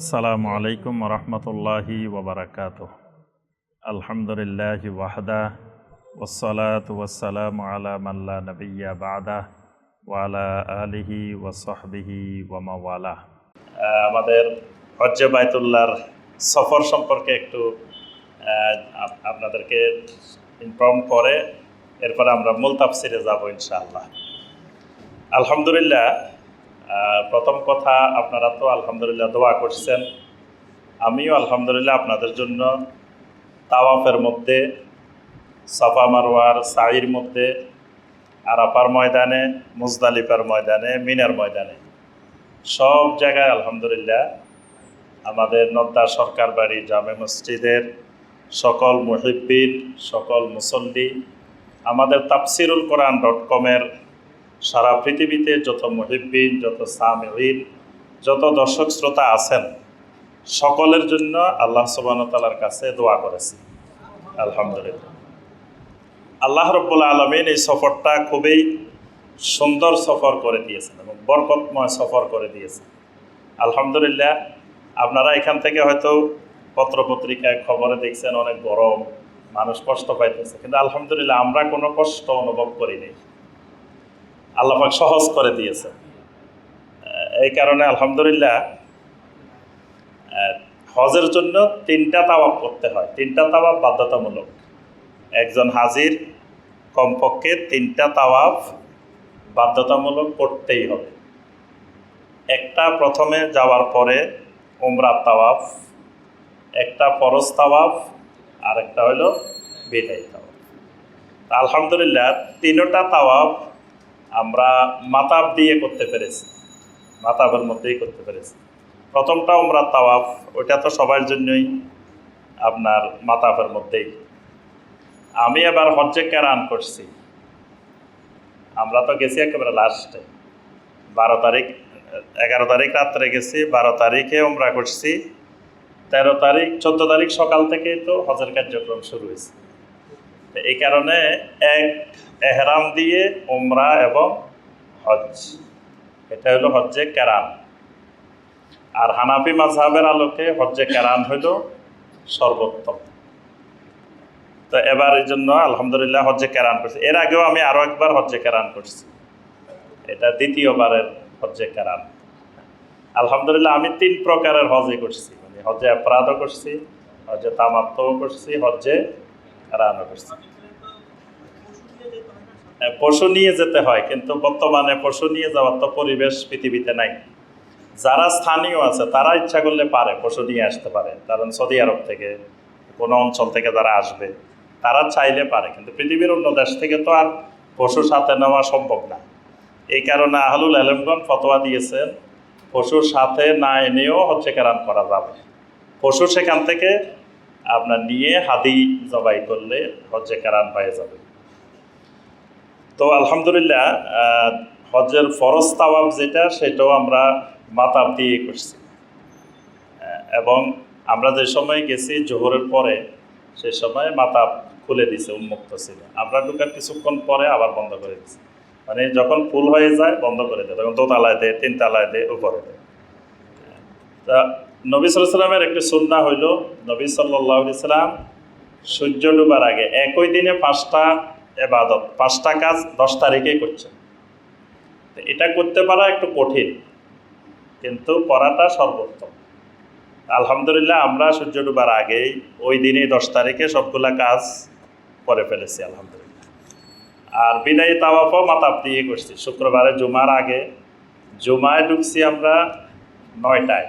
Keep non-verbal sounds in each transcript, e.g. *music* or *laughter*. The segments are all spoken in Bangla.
আসসালামু আলাইকুম রহমতুল্লাহি ওবরাকাত আলহামদুলিল্লাহ ওয়াহদা ওসলাত ওয়াসালাম আলা মাল্লা নবিয়া বাদা ওয়ালা আলিহি ওয়াসহবিহি ওয়ামাওয়ালা আমাদের হজ্জে বাইতুল্লাহর সফর সম্পর্কে একটু আপনাদেরকে ইনফর্ম করে, এরপরে আমরা মূল তাফসিরে যাব ইনশাআল্লাহ। আলহামদুলিল্লাহ প্রথম কথা, আপনারা তো আলহামদুলিল্লাহ দোয়া করছেন। আমিও আলহামদুলিল্লাহ আপনাদের জন্য তাওয়াফের মধ্যে, সাফা মারোয়ার সাইর মধ্যে, আরাফার ময়দানে, মুজদালিফার ময়দানে, মিনার ময়দানে। সব জায়গায় আলহামদুলিল্লাহ আমাদের নদ্দা সরকার বাড়ি, জামে মসজিদের সকল মুহিব্বিন, সকল মুসল্লি, আমাদের তাফসিরুল কোরআন ডট কমের সারা পৃথিবীতে যত মুহিব্বিন, যত সামিন যত দর্শক শ্রোতা আছেন, সকলের জন্য আল্লাহ সুবাহতালার কাছে দোয়া করেছি। আলহামদুলিল্লাহ। আল্লাহ রব্বুল আলমিন এই সফরটা খুবই সুন্দর সফর করে দিয়েছেন এবং বরকতময় সফর করে দিয়েছেন। আলহামদুলিল্লাহ, আপনারা এখান থেকে হয়তো পত্রপত্রিকায় খবরে দেখছেন অনেক গরম, মানুষ কষ্ট পাইতেছে, কিন্তু আলহামদুলিল্লাহ আমরা কোনো কষ্ট অনুভব করিনি। আল্লাপাক সহজ করে দিয়েছে। এই কারণে আলহামদুলিল্লাহ হজের জন্য তিনটা তাওয়াব করতে হয়। তিনটা তাওয়াব বাধ্যতামূলক। একজন হাজির কমপক্ষে তিনটা তাওয়াব বাধ্যতামূলক করতেই হবে। একটা প্রথমে যাওয়ার পরে উমরার তাওয়াফ, একটা ফরজ তাওয়াফ আর একটা হলো বিদায়ী তাওয়াফ। আলহামদুলিল্লাহ, তিনোটা তাওয়াফ আমরা মাতাব দিয়ে করতে পেরেছি। মাতাবের মধ্যেই করতে পেরেছি। প্রথমটা উমরার তাওয়াফ, ওইটা তো সবার জন্যই আপনার মাতাবের মধ্যেই। আমি এবার হজ্জে কেরান করছি। আমরা তো গেছি একেবারে লাস্টে। বারো তারিখ, এগারো তারিখ রাত্রে গেছি, বারো তারিখে উমরা করছি। তেরো তারিখ, চোদ্দ তারিখ সকাল থেকেই তো হজের কার্যক্রম শুরু হয়েছে। এই কারণে এক এহরাম দিয়ে উমরা এবং হজ এটা হলো হজ্জে কেরান আর হানাফি মাঝহাবের আলোকে হজ্জে কেরান হইল সর্বোত্তম। তো এবার এই জন্য আলহামদুলিল্লাহ হজ্জে কেরান করছি। এর আগেও আমি আরও একবার হজ্জে কেরান করছি। এটা দ্বিতীয়বারের হজ্জে কেরান আলহামদুলিল্লাহ আমি তিন প্রকারের হজে করছি। মানে হজ্জে অপরাধও করছি, হজ্জে তামাত্মও করছি, হজ্জে কেরানও করছি পশু নিয়ে যেতে হয়, কিন্তু বর্তমানে পশু নিয়ে যাওয়ার তো পরিবেশ পৃথিবীতে নাই। যারা স্থানীয় আছে, তারা ইচ্ছা করলে পারে পশু নিয়ে আসতে পারে। কারণ সৌদি আরব থেকে, কোনো অঞ্চল থেকে যারা আসবে, তারা চাইলে পারে। কিন্তু পৃথিবীর অন্য দেশ থেকে তো আর পশু সাথে নেওয়া সম্ভব না। এই কারণে আহলুল আলমগণ ফতোয়া দিয়েছেন পশুর সাথে না এনেও হচ্ছে কেরান করা যাবে। পশু সেখান থেকে আপনার নিয়ে হাদি জবাই করলে হজ্জে কেরান হয়ে যাবে। তো আলহামদুলিল্লাহ হজ্জের ফরজ তাওয়াব যেটা, সেটাও আমরা মাতাব দিয়ে করছি। এবং আমরা যে সময় গেছি জোহরের পরে, সে সময় মাতাব খুলে দিছে উন্মুক্ত ছিল। আমরা ঢুকার কিছুক্ষণ পরে আবার বন্ধ করে দিছি। মানে যখন ফুল হয়ে যায়, বন্ধ করে দেয়। তখন দোতলায় দেয়, তিনতলায় দেয়, উপরে দেয়। তা নবী সাল্লামের একটি সুন্না হইল, নবী সাল্লাহ সূর্য ডুবার আগে একই দিনে পাঁচটা এবাদত পাঁচটা কাজ দশ তারিখে করছেন। এটা করতে পারা একটু কঠিন, কিন্তু করাটা সর্বোত্তম। আলহামদুলিল্লাহ আমরা সূর্য ডুবার আগেই ওই দিনেই দশ তারিখে সবগুলা কাজ করে ফেলেছি, আলহামদুলিল্লাহ। আর বিদায়ী তাওয়াফও মাতাব দিয়ে করছি, শুক্রবারে জুমার আগে। জুমায় ঢুকছি আমরা নয়টায়।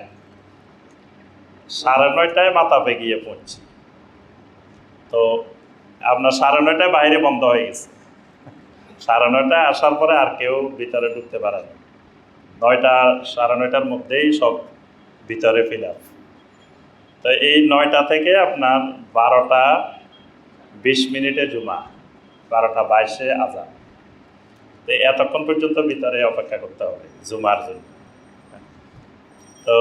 সাড়ে নয়টায় মাতাপে গিয়ে পৌঁছি তো আপনার সাড়ে নয়টায় বাইরে বন্ধ হয়ে গেছে। সাড়ে নয়টায় আসার পরে আর কেউ ভিতরে ঢুকতে পারে না। নয়টা, সাড়ে নয়টার মধ্যেই সব ভিতরে ফিল আপ তো এই নয়টা থেকে আপনার বারোটা বিশ মিনিটে জুমা, বারোটা বাইশে আজান। তো এতক্ষণ পর্যন্ত ভিতরে অপেক্ষা করতে হবে জুমার জন্য। তো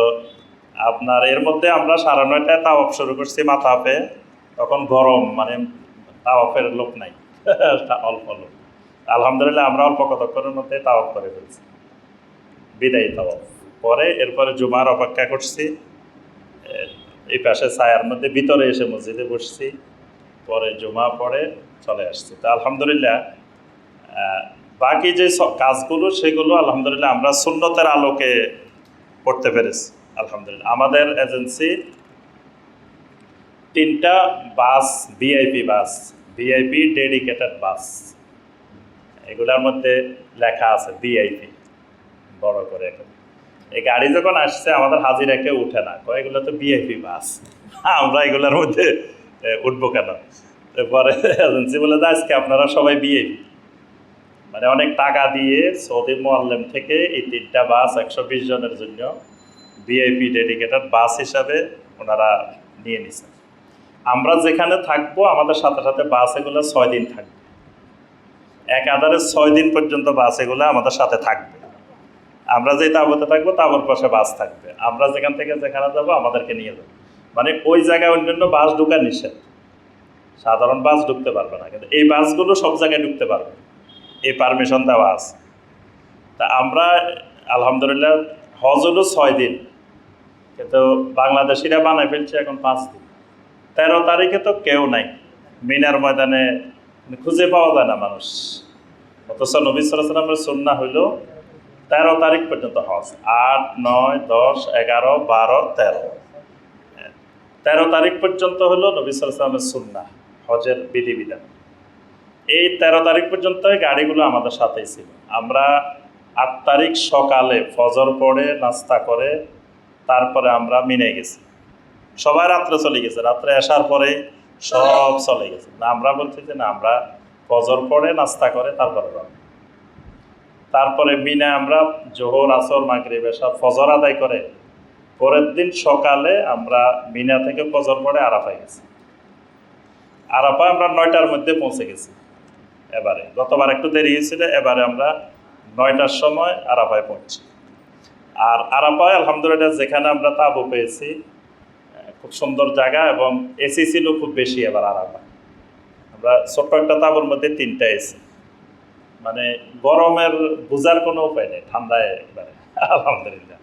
আপনার এর মধ্যে আমরা সাড়ে নয়টায় তাওয়াফ শুরু করছি মাথাপে তখন গরম মানে তাওয়াফের লোক নাই। *laughs* অল্প লোক। আলহামদুলিল্লাহ, আমরা অল্প কতক্ষণের মধ্যে তাওয়াফ করে ফেলছি। বিদায়ী তাওয়াফ। পরে এরপরে জুমার অপেক্ষা করছি। এই পাশে ছায়ার মধ্যে ভিতরে এসে মসজিদে বসছি। পরে জুমা পরে চলে আসছি। তো আলহামদুলিল্লাহ বাকি যে কাজগুলো, সেগুলো আলহামদুলিল্লাহ আমরা সুন্নতের আলোকে করতে পেরেছি। আলহামদুলিল্লাহ। আমাদের এজেন্সি তিনটা bus, VIP bus, VIP dedicated bus. এগুলোর মধ্যে লেখা আছে ভিআইপি, বড় করে এখন। এই গাড়ি যখন আসছে, আমাদের হাজিরা কেউ উঠে না। কয়, এগুলো তো ভিআইপি বাস। আমরা এগুলোর মধ্যে উঠবো কেন? পরে এজেন্সি বলে যে আজকে আপনারা সবাই ভিআইপি। মানে অনেক টাকা দিয়ে সৌদি মোয়াল্লেম থেকে এই তিনটা বাস একশো বিশ জনের জন্য ভিআইপি ডেডিকেটেড বাস হিসাবে ওনারা নিয়ে নিছেন আমরা যেখানে থাকব, আমাদের সাথে সাথে বাস এগুলো ছয় দিন থাকবে। এক আধারে ছয় দিন পর্যন্ত বাস এগুলো আমাদের সাথে থাকবে। আমরা যে তাবতে থাকব, তাবর পাশে বাস থাকবে। আমরা যেখান থেকে যেখানে যাব, আমাদেরকে নিয়ে যাব। মানে ওই জায়গায় অন্যান্য বাস ঢুকা নিষেধ। সাধারণ বাস ঢুকতে পারবে না। কিন্তু এই বাসগুলো সব জায়গায় ঢুকতে পারবে। এই পারমিশন দেওয়া আছে। তা আমরা, আলহামদুলিল্লাহ হজ হলো ছয় দিন। কিন্তু বাংলাদেশিরা বানায় ফেলছে এখন পাঁচ দিন। তেরো তারিখে তো কেউ নাই। মিনার ময়দানে খুঁজে পাওয়া যায় না মানুষ। অথচ নবী সালামের সন্না হইল তেরো তারিখ পর্যন্ত হজ। আট, নয়, দশ, এগারো, বারো, তেরো। তেরো তারিখ পর্যন্ত হলো নবী সালামের সুন্না হজের বিধিবিধান। এই তেরো তারিখ পর্যন্ত গাড়িগুলো আমাদের সাথেই ছিল। আমরা আট তারিখ সকালে ফজর পড়ে, নাস্তা করে তারপরে আমরা মিনে গেছি। সবাই রাত্রে চলে গেছে। রাত্রে আসার পরে সব চলে গেছে। না, আমরা বলছি যে না, আমরা ফজর পড়ে নাস্তা করে তারপরে তারপরে মিনে আমরা জোহর, আসর, মাগরিব সব ফজর আদায় করে পরের দিন সকালে আমরা মিনা থেকে ফজর পড়ে আরাফায় গেছি। আরাফায় আমরা নয়টার মধ্যে পৌঁছে গেছি। এবারে গতবার একটু দেরি হয়েছিল, এবারে আমরা নয়টার সময় আরাফায় পৌঁছি। আর আরাফায় আলহামদুলিল্লাহ, যেখানে আমরা তাবু পেয়েছি খুব সুন্দর জায়গা এবং এসি ছিল খুব বেশি এবার আরাফায় আমরা ছোট্ট একটা তাবুর মধ্যে তিনটা এসি মানে গরমের বোঝার কোনো উপায় নেই, ঠান্ডায় একবারে, *laughs* আলহামদুলিল্লাহ।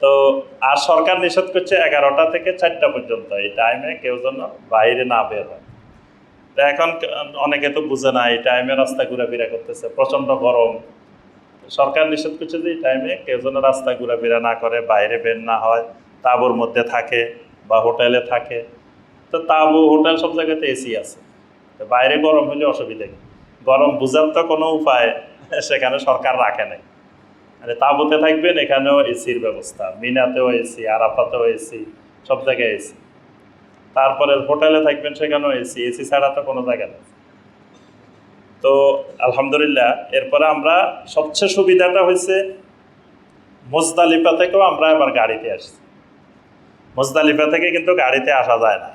তো আর সরকার নিষেধ করছে এগারোটা থেকে চারটা পর্যন্ত, এই টাইমে কেউ যেন বাইরে না বের হয়। তো এখন অনেকে তো বুঝে না, এই টাইমে রাস্তা ঘোরাফেরা করতেছে, প্রচণ্ড গরম সরকার নিষেধ করছে যে এই টাইমে কেউ যেন রাস্তা ঘোরাফেরা না করে, বাইরে বের না হয়, তাঁবুর মধ্যে থাকে বা হোটেলে থাকে। তো তাঁবু, হোটেল সব জায়গাতে এসি আছে। তো বাইরে গরম হলে অসুবিধা কি? গরম বুঝার তো কোনো উপায় সেখানে সরকার রাখে নাই। মানে তাঁবুতে থাকবেন, এখানেও এসির ব্যবস্থা। মিনাতেও এসি আরাফাতেও এসি সব জায়গায় এসি তারপরে হোটেলে থাকবেন, সেখানেও এসি এসি ছাড়া তো কোনো জায়গা নেই। তো আলহামদুলিল্লাহ, এরপরে আমরা সবচেয়ে সুবিধাটা হয়েছে মোজদালিফা থেকেও আমরা এবার গাড়িতে আসছি। মোজদালিফা থেকে কিন্তু গাড়িতে আসা যায় না।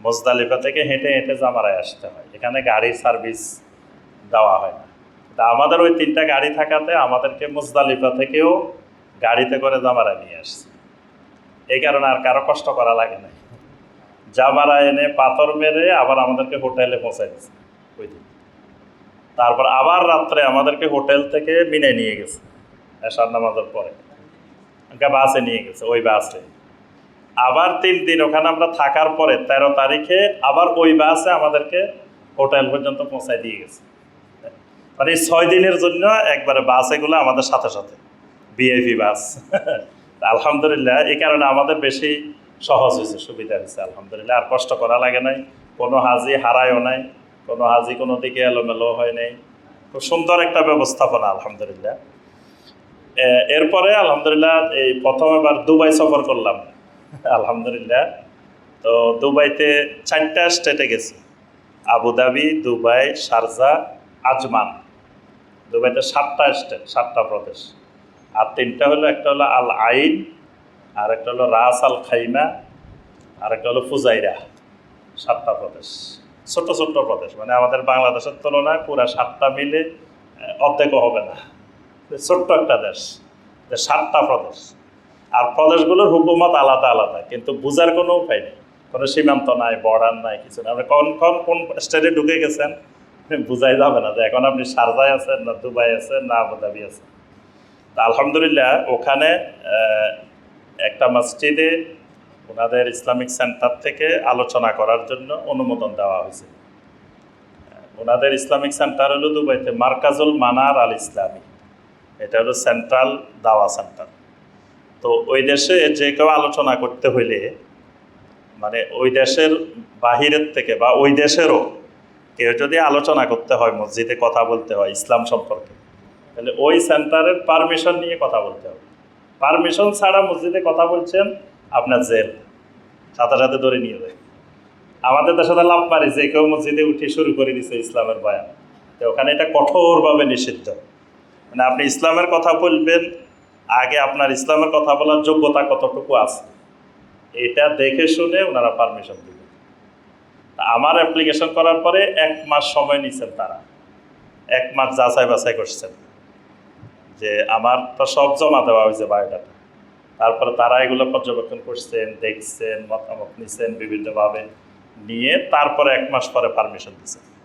মোজদালিফা থেকে হেঁটে হেঁটে জামারায় আসতে হয়। এখানে গাড়ির সার্ভিস দেওয়া হয় না। তা আমাদের ওই তিনটা গাড়ি থাকাতে আমাদেরকে মুজদালিফা থেকেও গাড়িতে করে জামারায় নিয়ে আসছে। এই কারণে আর কারও কষ্ট করা লাগে না। জামারা এনে পাথর মেরে আবার আমাদেরকে হোটেলে পৌঁছায় দিচ্ছে। ওই দিন। তারপর আবার রাত্রে আমাদেরকে হোটেল থেকে মিনে নিয়ে গেছে এসার নামাজের পরে। একটা বাসে নিয়ে গেছে, ওই বাসে। আবার তিন দিন, ওখানে আমরা থাকার পরে তেরো তারিখে আবার ওই বাসে আমাদেরকে হোটেল পর্যন্ত পৌঁছায় দিয়ে গেছে। মানে ছয় দিনের জন্য একবারে বাস এগুলো আমাদের সাথে সাথে বিআইপি বাস। *laughs* আলহামদুলিল্লাহ, এই কারণে আমাদের বেশি সহজ হয়েছে, সুবিধা হয়েছে, আলহামদুলিল্লাহ। আর কষ্ট করা লাগে নাই, কোনো হাজি হারায়ও নাই। কোনো হাজি কোনো দিকে এলোমেলো হয় নাই। খুব সুন্দর একটা ব্যবস্থাপনা, আলহামদুলিল্লাহ। এরপরে আলহামদুলিল্লাহ এই প্রথম এবার দুবাই সফর করলাম, আলহামদুলিল্লাহ। তো দুবাইতে চারটা স্টেটে গেছি আবুধাবি দুবাই, শারজা, আজমান। দুবাইতে সাতটা স্টেট, সাতটা প্রদেশ। আর তিনটা হলো, একটা হলো আল আইন আর একটা হলো রাস আল খাইমা আর একটা হলো ফুজাইরা, সাতটা প্রদেশ। ছোট ছোট্ট প্রদেশ মানে আমাদের বাংলাদেশের তুলনায় পুরা সাতটা মিলে আহ, অর্ধেকও হবে না। ছোট্ট একটা দেশ সাতটা প্রদেশ। আর প্রদেশগুলোর হুকুমত আলাদা আলাদা কিন্তু বুঝার কোনো উপায় নেই। কোনো সীমান্ত নাই বর্ডার নাই কিছু না আপনি কোন কোন কোন স্টেটে ঢুকে গেছেন বুঝাই যাবে না যে এখন আপনি সারজায় আছেন না দুবাই আছেন না আবুধাবি আছেন। তা আলহামদুলিল্লাহ ওখানে একটা মসজিদে ওনাদের ইসলামিক সেন্টার থেকে আলোচনা করার জন্য অনুমোদন দেওয়া হয়েছে। ওনাদের ইসলামিক সেন্টার হলো দুবাইতে মার্কাজুল মানার আল ইসলামী। এটা হলো সেন্ট্রাল দাওয়া সেন্টার। তো ওই দেশে যে কেউ আলোচনা করতে হইলে মানে ওই দেশের বাহিরের থেকে বা ওই দেশেরও কেউ যদি আলোচনা করতে হয়, মসজিদে কথা বলতে হয় ইসলাম সম্পর্কে, তাহলে ওই সেন্টারের পারমিশন নিয়ে কথা বলতে হবে। পারমিশন ছাড়া মসজিদে কথা বলছেন আপনার জেল। সাথে সাথে ধরে নিয়ে যায়। আমাদের দেশে লাভ পারি যে কেউ মসজিদে উঠে শুরু করে দিছে ইসলামের বয়ান। তো ওখানে এটা কঠোরভাবে নিষিদ্ধ। মানে আপনি ইসলামের কথা বলবেন, আগে আপনার ইসলামের কথা বলার যোগ্যতা কতটুকু আছে? এটা দেখে শুনে ওনারা পারমিশন দিবেন আমার অ্যাপ্লিকেশন করার পরে এক মাস সময় নিছেন তারা। এক মাস যাচাই বাছাই করছেন। যে আমার তো সব জমা দেওয়া হয়েছে বায়োডাটা। তারপরে তারা এগুলো পর্যবেক্ষণ করছেন, দেখছেন, মতামত নিছেন বিভিন্নভাবে নিয়ে তারপরে এক মাস পরে পারমিশন দিচ্ছেন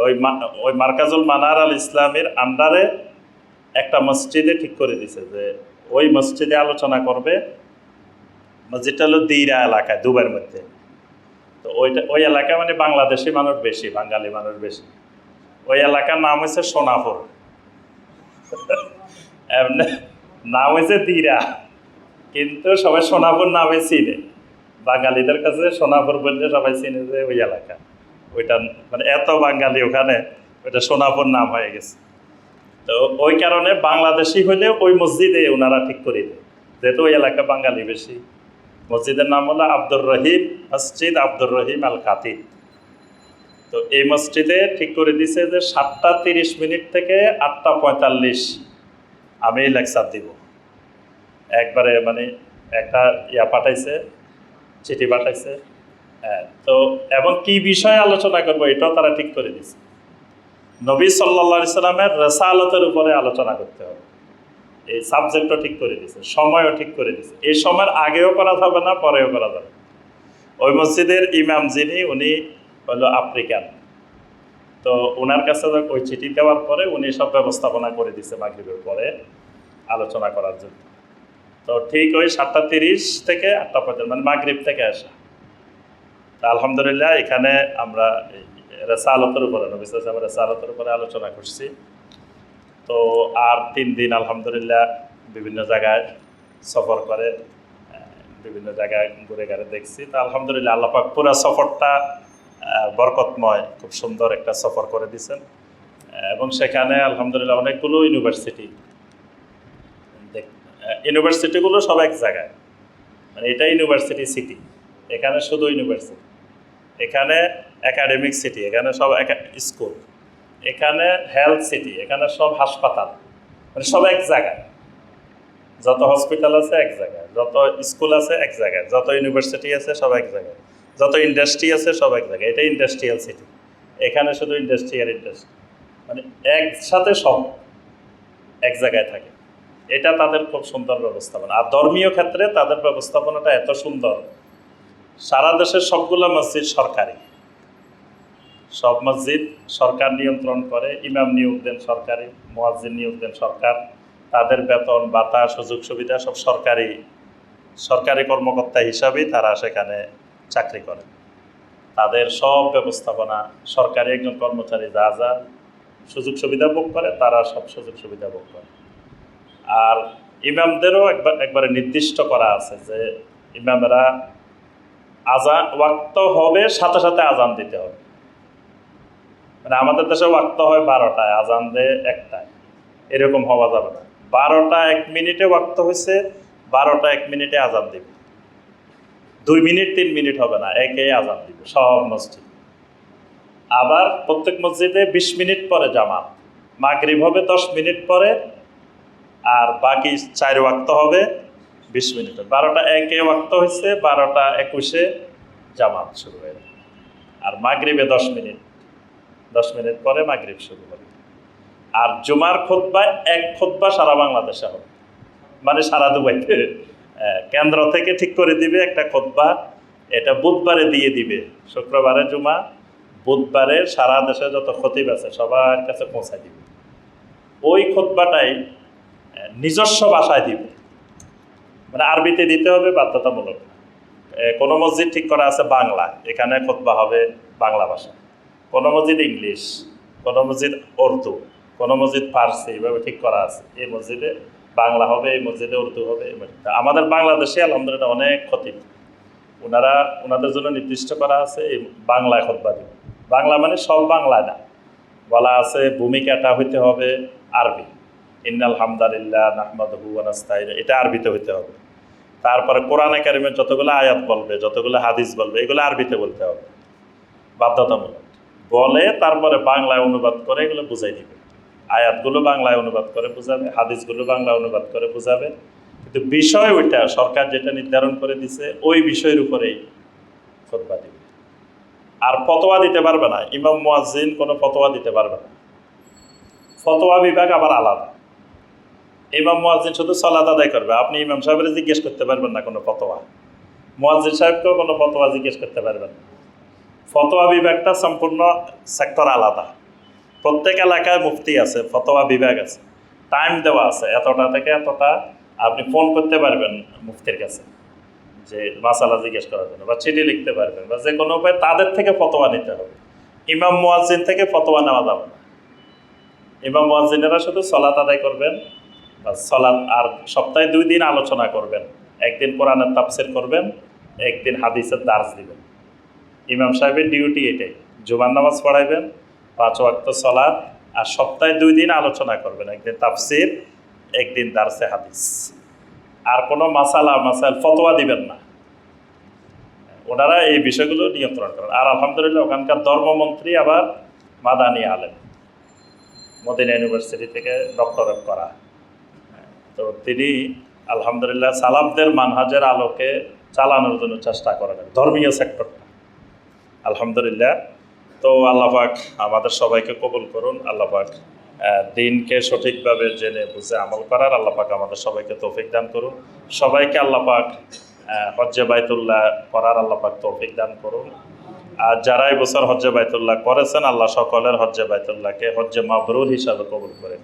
ওই মা- ওই মার্কাজুল মানার আল ইসলামের আন্ডারে একটা মসজিদে ঠিক করে দিছে যে ওই মসজিদে আলোচনা করবে, মসজিদটা হলো দিরা এলাকায় দুবার মধ্যে। তো ওইটা, ওই এলাকায় মানে বাংলাদেশি মানুষ বেশি, বাঙালি মানুষ বেশি। ওই এলাকার নাম হচ্ছে সোনাপুর। *laughs* নাম হয়েছে দিরা, কিন্তু সবাই সোনাপুর নামে চিনে। বাঙালিদের কাছে সোনাপুর বললে সবাই চিনে যে ওই এলাকা। ওইটা মানে এত বাঙালি ওখানে, ওইটা সোনাপুর নাম হয়ে গেছে। তো ওই কারণে বাংলাদেশি হলে ওই মসজিদে ওনারা ঠিক করে দেয়। যেহেতু ওই এলাকা বাঙালি বেশি। মসজিদের নাম হলো আব্দুর রহিম, মসজিদ আব্দুর রহিম আল খাতিব তো এই মসজিদে ঠিক করে দিছে যে সাতটা তিরিশ মিনিট থেকে আটটা পঁয়তাল্লিশ আমি লেকচার দিব। একবারে মানে একটা ইয়া পাঠাইছে, চিঠি পাঠাইছে হ্যাঁ তো এবং কি বিষয়ে আলোচনা করব এটাও তারা ঠিক করে দিছে নবী সাল্লা সাল্লামের রেসালতের উপরে আলোচনা করতে হবে। এই সাবজেক্টও ঠিক করে দিছে সময়ও ঠিক করে দিছে এই সময়ের আগেও করা যাবে না, পরেও করা যাবে ওই মসজিদের ইমাম যিনি, উনি হলো আফ্রিকান। তো ওনার কাছে ওই চিঠি দেওয়ার পরে উনি সব ব্যবস্থাপনা করে দিছে মাগরিবের পরে আলোচনা করার জন্য। তো ঠিক ওই সাতটা তিরিশ থেকে আটটা পর্যন্ত মানে মাগরিব থেকে আসা। তা আলহামদুলিল্লাহ এখানে আমরা রেসালতের উপরে, নবী আলাইহি রেসালতের উপরে আলোচনা করছি। তো আর তিন দিন আলহামদুলিল্লাহ বিভিন্ন জায়গায় সফর করে, বিভিন্ন জায়গায় ঘুরে ঘুরে দেখছি। তো আলহামদুলিল্লাহ আল্লাপাক পুরো সফরটা বরকতময়, খুব সুন্দর একটা সফর করে দিয়েছেন। এবং সেখানে আলহামদুলিল্লাহ অনেকগুলো ইউনিভার্সিটি ইউনিভার্সিটিগুলো সব এক জায়গায়। মানে এটা ইউনিভার্সিটি সিটি এখানে শুধু ইউনিভার্সিটি এখানে একাডেমিক সিটি এখানে সব স্কুল এখানে হেলথ সিটি এখানে সব হাসপাতাল মানে সব এক জায়গায়। যত হসপিটাল আছে এক জায়গায়, যত স্কুল আছে এক জায়গায়, যত ইউনিভার্সিটি আছে সব এক জায়গায়। যত ইন্ডাস্ট্রি আছে সব এক জায়গায় এটা ইন্ডাস্ট্রিয়াল সিটি এখানে শুধু ইন্ডাস্ট্রিয়াল ইন্ডাস্ট্রি মানে একসাথে সব এক জায়গায় থাকে। এটা তাদের খুব সুন্দর ব্যবস্থাপনা। আর ধর্মীয় ক্ষেত্রে তাদের ব্যবস্থাপনাটা এত সুন্দর। সারা দেশের সবগুলো মসজিদ সরকারি। সব মসজিদ সরকার নিয়ন্ত্রণ করে, ইমাম নিয়োগ দেন সরকারি, মোয়াজ্জিন নিয়োগ দেন সরকার। তাদের বেতন, ভাতা সুযোগ সুবিধা সব সরকারি সরকারি কর্মকর্তা হিসাবেই তারা সেখানে চাকরি করে। তাদের সব ব্যবস্থাপনা, সরকারি একজন কর্মচারী যা যা সুযোগ সুবিধা ভোগ করে, তারা সব সুযোগ সুবিধা ভোগ করে। আর ইমামদেরও একবার, একবারে নির্দিষ্ট করা আছে যে ইমামেরা আজান ওয়াক্ত হবে সাথে সাথে আজান দিতে হবে। মানে আমাদের দেশে ওয়াক্ত হয় বারোটায় আজান দেয় একটায়। এরকম হওয়া যাবে না। বারোটা এক মিনিটে ওয়াক্ত হয়েছে বারোটা এক মিনিটে আজান দিবে। দুই মিনিট, তিন মিনিট হবে না, একে আজান দিবে, সব মসজিদ। আবার প্রত্যেক মসজিদে বিশ মিনিট পরে জামাত, মাগরিব হবে দশ মিনিট পরে, আর বাকি চার ওয়াক্ত হবে বিশ মিনিট। বারোটা একে ওয়াক্ত হয়েছে, বারোটা একুশে জামাত শুরু হয়ে আর মাগরিবে দশ মিনিট দশ মিনিট পরে মাগরিব শুরু হবে। আর জুমার খোদ্া এক খোদ্া সারা বাংলাদেশে হবে। মানে সারা দুবাইতে। কেন্দ্র থেকে ঠিক করে দিবে একটা খোদ্া এটা বুধবারে দিয়ে দিবে। শুক্রবারে জুমা, বুধবারে সারা দেশে যত খতিব আছে সবার কাছে পৌঁছায় দিবে। ওই খোদ্বাটাই নিজস্ব ভাষায় দিবে। মানে আরবিতে দিতে হবে বাধ্যতামূলক। কোনো মসজিদ ঠিক করা আছে বাংলা। এখানে খোতবা হবে বাংলা ভাষা। কোনো মসজিদ ইংলিশ, কোনো মসজিদ উর্দু, কোনো মসজিদ ফার্সি, এভাবে ঠিক করা আছে। এই মসজিদে বাংলা হবে, মসজিদে উর্দু হবে আমাদের বাংলাদেশে আলহামদুলিল্লাহ অনেক ক্ষতি। ওনারা ওনাদের জন্য নির্দিষ্ট করা আছে এই বাংলায় খোতবা বাংলা মানে সব বাংলা না। বলা আছে ভূমিকাটা হইতে হবে আরবি। ইন্নাল হামদালিল্লাহ নাহমাদহু আনাস্তাইন এটা আরবিতে হইতে হবে। তারপরে কোরআনে কারিমের যতগুলো আয়াত বলবে, যতগুলো হাদিস বলবে, এগুলো আরবিতে বলতে হবে। বাধ্যতামূলক। বলে তারপরে বাংলায় অনুবাদ করে এগুলো বুঝাই দিবে। আয়াতগুলো বাংলায় অনুবাদ করে, বোঝাবে? হাদিসগুলো বাংলায় অনুবাদ করে, বোঝাবে? কিন্তু বিষয় ওইটা, সরকার যেটা নির্ধারণ করে দিছে, ওই বিষয়ের উপরেই খোদবা দিবে। আর ফতোয়া দিতে পারবে না। ইমাম মুয়াজ্জিন কোনো ফতোয়া দিতে পারবে না। ফতোয়া বিভাগ আবার আলাদা। ইমাম মুয়াজ্জিন শুধু সলাত আদায় করবে। আপনি ইমাম সাহেবের জিজ্ঞেস করতে পারবেন না কোনো ফতোয়া। মুয়াজ্জিন সাহেবকেও কোনো ফতোয়া জিজ্ঞেস করতে পারবেন না। ফতোয়া বিভাগটা সম্পূর্ণ সেক্টর আলাদা। প্রত্যেক এলাকায় মুফতি আছে, ফতোয়া বিভাগ আছে। টাইম দেওয়া আছে, এতটা থেকে এতটা আপনি ফোন করতে পারবেন মুফতির কাছে, যে মাসালা জিজ্ঞেস করার জন্য, বা চিঠি লিখতে পারবেন, বা যে কোনো উপায় তাদের থেকে ফতোয়া নিতে হবে। ইমাম মুয়াজ্জিন থেকে ফতোয়া নেওয়া যাবে না। ইমাম মুয়াজ্জিনেরা শুধু সলাত আদায় করবেন, বা সলাত আর সপ্তাহে দুই দিন আলোচনা করবেন, একদিন কোরআনের তাপসের করবেন, একদিন হাদিসের দার্স দিবেন। ইমাম সাহেবের ডিউটি এটাই, জুমার নামাজ পড়াইবেন পাঁচ ওয়াক্ত সলাদ আর সপ্তাহে দুই দিন আলোচনা করবেন, একদিন তাফসির, একদিন দার্সে হাদিস। আর কোনো মাসালা মাসাল ফতোয়া দিবেন না। ওনারা এই বিষয়গুলো নিয়ন্ত্রণ করেন। আর আলহামদুলিল্লাহ ওখানকার ধর্মমন্ত্রী আবার মাদানি আলেম, মদিনা ইউনিভার্সিটি থেকে ডক্টরেট করা। তো তিনি আলহামদুলিল্লাহ সালাফদের মানহাজের আলোকে চালানোর জন্য চেষ্টা করেন। ধর্মীয় সেক্টরটা। আলহামদুলিল্লাহ তো আল্লাপাক আমাদের সবাইকে কবুল করুন আল্লাপাক দিনকে সঠিকভাবে জেনে বুঝে আমল করার আল্লাপাক আমাদের সবাইকে তৌফিক দান করুন। সবাইকে আল্লাপাক হজ্জে বাইতুল্লাহ করার আল্লাপাক তৌফিক দান করুন। আর যারা এই বছর হজ্জে বাইতুল্লাহ করেছেন, আল্লাহ সকলের হজ্জে বাইতুল্লাহকে হজ্জে মাবরুর হিসাবে কবুল করে।